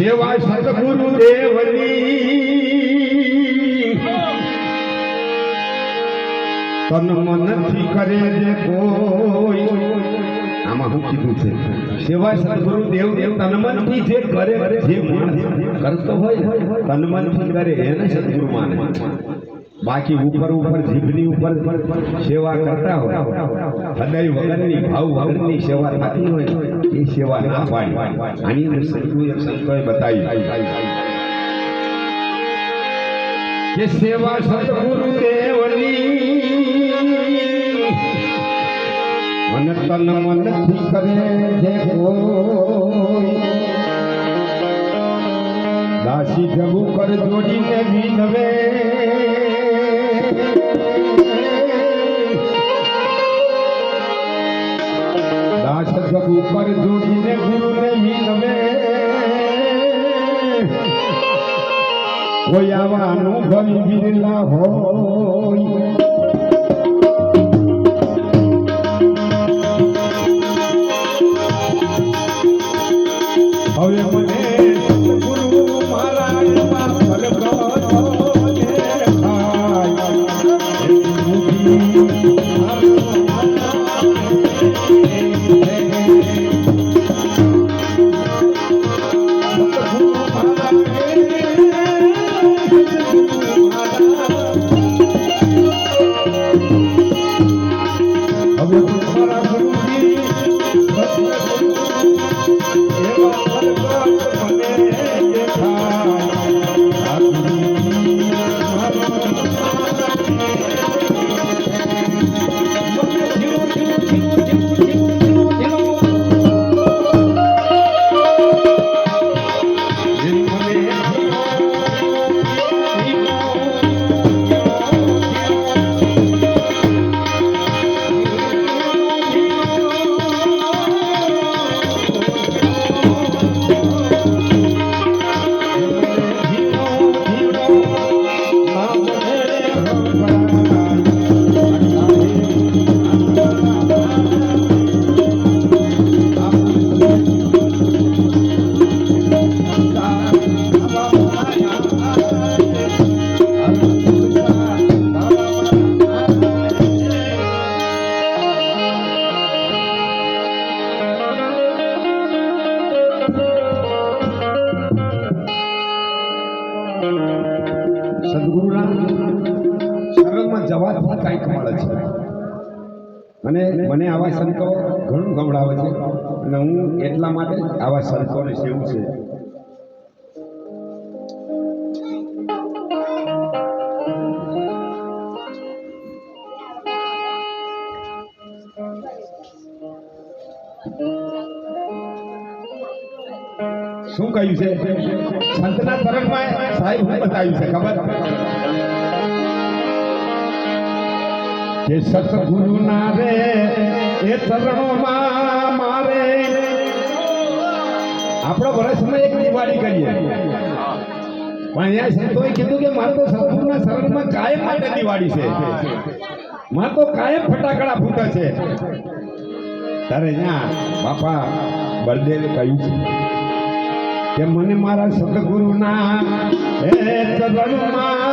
સેવા સદગુરુ દેવની તન મનથી કરે જે કોઈ. આમાં હું કીધું છે, સેવા સદગુરુ દેવ દેવ તન મનથી જે કરે જે માણસ કરતો હોય, તન મનથી કરે એને સદગુરુ માને. બાકી ઉપર ઉપર જીભની ઉપર સેવા કરતા હોય, હૃદય વગરની ભાવ વગરની સેવા થતી હોય, એ સેવા ના પાડી. આની અંદર સદગુરુ સંતોએ બતાવી. કે સેવા સદગુરુ દેવની, મન તન મનથી કરે જે કોઈ. દાસી જગુ કર જોડીને વિનવે. કોઈ આવા અનુભવી બિરલા હોય. સદગુરુના શરણમાં જવાથી કાંઈક મળે છે. અને મને આવા સંતો ઘણું ગમડાવે છે અને હું એટલા માટે આવા સંતોને સેવું છે. શું કહ્યું છે? સંતના ચરણમાં સાહેબ શું બતાવ્યું છે? ખબર? કે સતગુરુ ના રે, એ ચરણોમાં મારે આપણો વર્ષમાં એક દિવાળી કરીએ. પણ અહીંયા સંતોએ કીધું કે મારે તો સતગુરુના શરણમાં કાયમ માટે દિવાળી છે. મારે તો કાયમ ફટાકડા ફૂટે છે. ત્યારે અહીંયા બાપા બળદેવે કહ્યું છે. કે મને મારા સદગુરુના હે ચરણમાં